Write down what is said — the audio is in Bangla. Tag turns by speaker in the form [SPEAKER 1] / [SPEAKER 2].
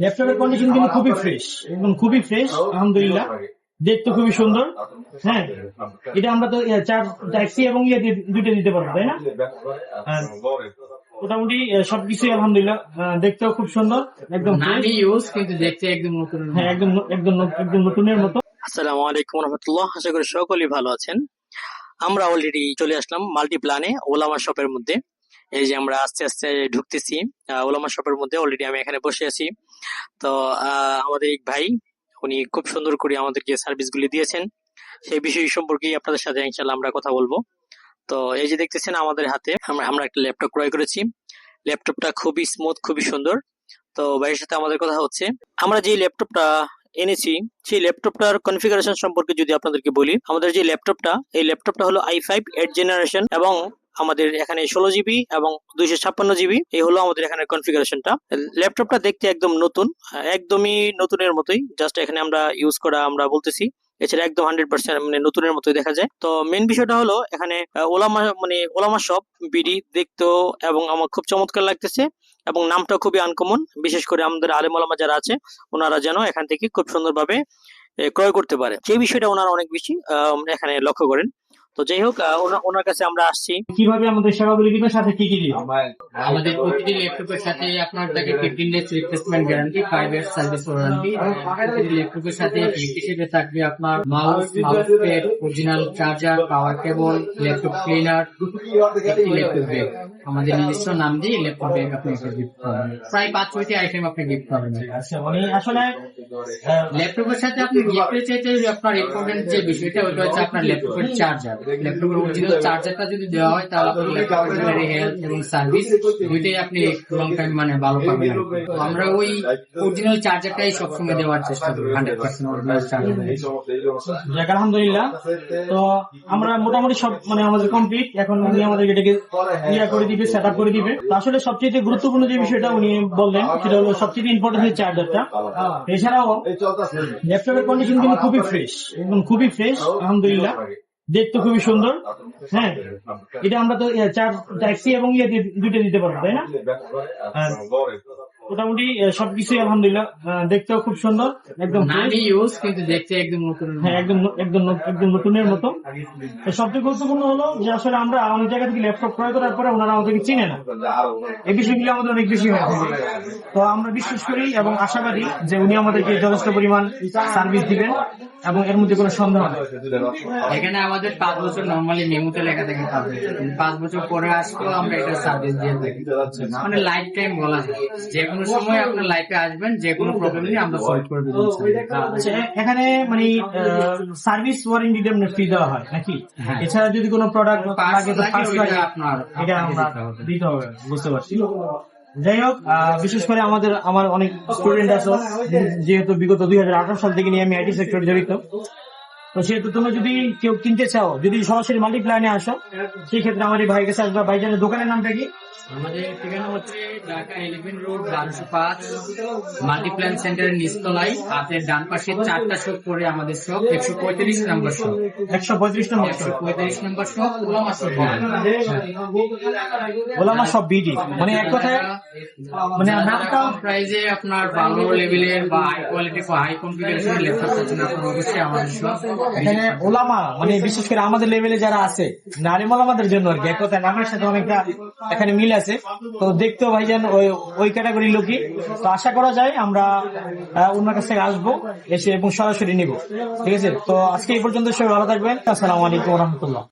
[SPEAKER 1] ল্যাপটপের কন্ডিশন কিন্তু খুবই ফ্রেশ একদম খুবই ফ্রেশ আলহামদুলিল্লাহ। দেখতে খুবই সুন্দর। হ্যাঁ এটা আমরা তো চার ট্যাক্সি এবং ইয়ে দুইটা দিতে পারব তাই না? মোটামুটি আহ, সবকিছুই আলহামদুলিল্লাহ দেখতেও খুব সুন্দর একদম
[SPEAKER 2] ইউজ কিন্তু দেখতে একদম নতুন।
[SPEAKER 1] হ্যাঁ একদম একদম একদম নতুনের মতো।
[SPEAKER 3] আসসালামু আলাইকুম রহমতুল্লাহ আশা করি সকলেই ভালো আছেন। আমরা অলরেডি চলে আসলাম মাল্টি প্ল্যানে ওলামা শপের মধ্যে। এই যে আমরা আস্তে আস্তে ঢুকতেছি ওলামা শপের মধ্যে অলরেডি আমি এখানে বসে আছি। তো আমাদের এক ভাই, উনি খুব সুন্দর করে আমাদেরকে সার্ভিসগুলি দিয়েছেন। সেই বিষয় সম্পর্কে আপনাদের সাথে ইনশাল্লাহ আমরা কথা বলব। তো, এই যে দেখতেছেন আমাদের হাতে, আমরা একটা ল্যাপটপ ক্রয় করেছি। ল্যাপটপটা খুবই স্মুথ খুবই সুন্দর। তো, ভাইয়ের সাথে আমাদের কথা হচ্ছে, আমরা যে ল্যাপটপটা এনেছি, সেই ল্যাপটপটার কনফিগারেশন সম্পর্কে যদি আপনাদেরকে বলি, আমাদের যে ল্যাপটপটা এই ল্যাপটপটা হলো আই ফাইভ এইট জেনারেশন এবং আমাদের এখানে ষোলো জিবি এবং দুইশো ছাপ্পান্ন জিবি এই হলো আমাদের এখানে কনফিগারেশনটা ল্যাপটপটা দেখতে একদম নতুন, একদমই নতুনের মতোই জাস্ট এখানে আমরা ইউজ করা আমরা বলতেছি। এছাড়া একদম হান্ড্রেড পার্সেন্ট মানে নতুনের মতোই দেখা যায়। তো মেন বিষয়টা হলো এখানে ওলামা মানে ওলামা শপ বিডি দেখতেও এবং আমার খুব চমৎকার লাগতেছে এবং নামটা খুবই আনকমন বিশেষ করে আমাদের আলেম ওলামা যারা আছে, ওনারা যেন এখান থেকে খুব সুন্দরভাবে ক্রয় করতে পারে। সেই বিষয়টা ওনারা অনেক বেশি এখানে লক্ষ্য করেন। তো যাই হোক ওনার কাছে আমরা আসছি।
[SPEAKER 1] কীভাবে আমাদের সেবাগুলি দিবেন সাথে কি কি দিবেন
[SPEAKER 2] আমাদের প্রতিটি ল্যাপটপের সাথে আপনার থাকে fifteen days replacement guarantee five years service warranty প্রতিটি ল্যাপটপের সাথে গিফট হিসেবে থাকবে আপনার mouse mouse pad original charger power cable laptop cleaner একটি ল্যাপটপ ব্যাগ আমাদের নিজস্ব নাম দিয়ে ল্যাপটপ ব্যাগ আপনি গিফট পাবেন প্রায় পাঁচ ছয়টি আইটেম আপনি গিফট পাবেন।
[SPEAKER 1] আসলে
[SPEAKER 2] ল্যাপটপের সাথে আপনি গিফটের চাইতে আপনার ইম্পর্টেন্ট যে বিষয়টা ওটা হচ্ছে আপনার ল্যাপটপের চার্জার ল্যাপটপের অরিজিনাল চার্জারটা যদি দেওয়া হয় তাহলে আপনার ল্যাপটপের ব্যাটারি হেলথ এবং সার্ভিস দুইটাই আপনি লং টাইম মানে ভালো পাবেন আমরা ওই অরিজিনাল চার্জারটাই সবসময় দেওয়ার চেষ্টা করি হান্ড্রেড পার্সেন্ট অরিজিনাল চার্জার
[SPEAKER 1] আলহামদুলিল্লাহ। তো আমরা মোটামুটি সব মানে আমাদের কমপ্লিট এখন উনি আমাদের এটাকে ইয়া করে দিবে সেট আপ করে দিবে। তো আসলে সবচেয়ে গুরুত্বপূর্ণ যে বিষয়টা উনি বললেন সেটা হলো সবচেয়ে ইম্পর্টেন্ট হচ্ছে চার্জারটা এছাড়াও ল্যাপটপের কন্ডিশন কিন্তু খুবই ফ্রেশ একদম খুবই ফ্রেশ আলহামদুলিল্লাহ। দেখতে খুবই সুন্দর। হ্যাঁ এটা আমরা তো চার ট্যাক্সি এবং ইয়ে দুটো দুইটা দিতে পারব তাই না? আর মোটামুটি আহ, সবকিছুই আলহামদুলিল্লাহ দেখতেও খুব সুন্দর একদম
[SPEAKER 2] ইউজ কিন্তু দেখতে একদম নতুন
[SPEAKER 1] হ্যাঁ একদম একদম একদম নতুনের মতো। সবচেয়ে গুরুত্বপূর্ণ হলো যে আসলে আমরা অনেক জায়গা থেকে ল্যাপটপ ক্রয় করার পরে ওনারা আমাদেরকে চিনে না। এই বিষয়গুলো আমাদের অনেক বেশি হয়ে থাকে। তো আমরা বিশ্বাস করি এবং আশাবাদী যে উনি আমাদেরকে যথেষ্ট পরিমাণ সার্ভিস দিবেন এবং এর মধ্যে কোনো সন্দেহ নেই।
[SPEAKER 2] এখানে আমাদের পাঁচ বছর নর্মালি মেমোতে লেখা থাকে পাঁচ বছর। পাঁচ বছর পরে আসলেও আমরা এটা সার্ভিস দিয়ে থাকি। মানে লাইফ টাইম বলা যায়। যে কোনো সময় আপনার লাইফে আসবেন যে কোনো প্রবলেম নিয়ে আমরা সলভ করে দেবো
[SPEAKER 1] আচ্ছা এখানে মানে সার্ভিস ওয়ারেন্টি ফ্রি দেওয়া হয় নাকি?
[SPEAKER 2] হ্যাঁ।
[SPEAKER 1] এছাড়া যদি কোনো প্রোডাক্ট লাগে তো
[SPEAKER 2] আপনার-
[SPEAKER 1] এটা আমরা
[SPEAKER 2] দিতে হবে।
[SPEAKER 1] বুঝতে পারছি। যাই হোক বিশেষ করে আমাদের আমার অনেক স্টুডেন্ট আছে যেহেতু বিগত দুই হাজার আঠারো সাল থেকে নিয়ে আমি আইটি সেক্টর জড়িত। তো সেহেতু তুমি যদি কেউ কিনতে চাও যদি সরাসরি মাল্টিপ্লানে আসো সেই ক্ষেত্রে আমার এই কাছে আসবে। ভাইজানের দোকানের নামটা কি?
[SPEAKER 2] আমাদের ঠিকানা হচ্ছে ঢাকা এলিভেন রোড বারোশো পাঁচ মাল্টিপ্ল্যান সেন্টারের নিচতলায় হাতের ডান পাশে চারটা শপ করে আমাদের শপ একশো পঁয়ত্রিশ নম্বর শপ।
[SPEAKER 1] একশো পঁয়ত্রিশ নম্বর
[SPEAKER 2] একশো পঁয়ত্রিশ নম্বর শপ ওলামা শপ
[SPEAKER 1] ওলামা সব বিডি। মানে এক কথায় মানে নামটা
[SPEAKER 2] প্রাইজে আপনার ভালো লেভেলের বা হাই কোয়ালিটি বা হাই কনফিগারেশনের ল্যাপটপ চাচ্ছেন আপনার অবশ্যই আমাদের শপ
[SPEAKER 1] এখানে ওলামা মানে বিশেষ করে আমাদের লেভেলে যারা আছে নারী ওলামাদের জন্য আর কি এক কথায় নামের সাথে অনেকটা এখানে মিল আছে। তো দেখতেও ভাইজান ওই ওই ক্যাটাগরির লোকই। তো আশা করা যায় আমরা ওনার কাছ থেকে আসব, এসে এবং সরাসরি নিব। ঠিক আছে? তো আজকে এই পর্যন্ত সবাই ভালো থাকবেন। আসসালামু আলাইকুম রহমতুল্লাহ।